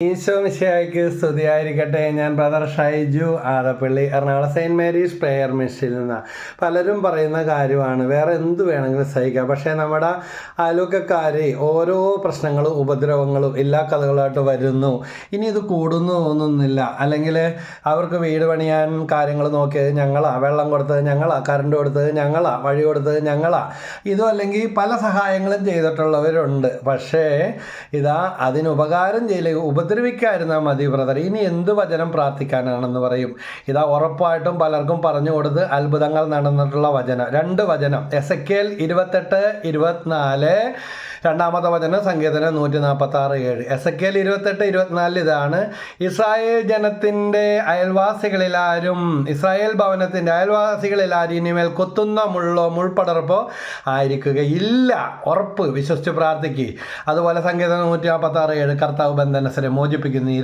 ഈശോ സ്തുതി സ്തുതിയായിരിക്കട്ടെ. ഞാൻ brother Shaiju Adappally Ernakulam saint Mary's prayer മിഷനിൽ നിന്നാണ് പലരും പറയുന്ന കാര്യമാണ് വേറെ എന്ത് വേണമെങ്കിലും സഹിക്കാം. പക്ഷേ നമ്മുടെ അയൽവക്കക്കാർ ഓരോ പ്രശ്നങ്ങളും ഉപദ്രവങ്ങളും എല്ലാ കഥകളായിട്ട് വരുന്നു. ഇനി ഇത് കൂടുന്നു തോന്നുന്നില്ല അല്ലെങ്കിൽ അവർക്ക് വീട് പണിയാൻ കാര്യങ്ങൾ നോക്കിയത് ഞങ്ങളാ. വെള്ളം കൊടുത്തത് ഞങ്ങളാ. കറണ്ട് കൊടുത്തത് ഞങ്ങളാ. വഴി കൊടുത്തത് ഞങ്ങളാ. ഇതും അല്ലെങ്കിൽ പല സഹായങ്ങളും ചെയ്തിട്ടുള്ളവരുണ്ട്. പക്ഷേ ഇതാ അതിനുപകാരം ചെയ്യില്ല ഉപദ്രവിക്കാതിരുന്നാൽ മതി ബ്രദർ ഇനി എന്ത് വചനം പ്രാർത്ഥിക്കാനാണെന്ന് പറയും? ഇതാ ഉറപ്പായിട്ടും പലർക്കും പറഞ്ഞു കൊടുത്ത് അത്ഭുതങ്ങൾ നടന്നിട്ടുള്ള വചനം. രണ്ട് വചനം. എസ് എ ഇരുപത്തെട്ട് ഇരുപത്തിനാല്. രണ്ടാമത്തെ വചനം സംഗീതനം നൂറ്റി നാൽപ്പത്തി ആറ് ഏഴ്. എസ് എ കെൽ ഇരുപത്തെട്ട് ഇരുപത്തിനാലിൽ ഇതാണ്. ഇസ്രായേൽ ജനത്തിന്റെ അയൽവാസികളിലാരും ഇസ്രായേൽ ഭവനത്തിന്റെ അയൽവാസികളിലാരും ഇനിമേൽ കൊത്തുന്ന മുള്ളോ മുൾപ്പടർപ്പോ ആയിരിക്കുകയില്ല. ഉറപ്പ് വിശ്വസിച്ച് പ്രാർത്ഥിക്കുക അതുപോലെ സംഗീതം നൂറ്റി നാൽപ്പത്തി ആറ് ഏഴ്. കർത്താവ് ബന്ധനസരെ മോചിപ്പിക്കുന്ന ഈ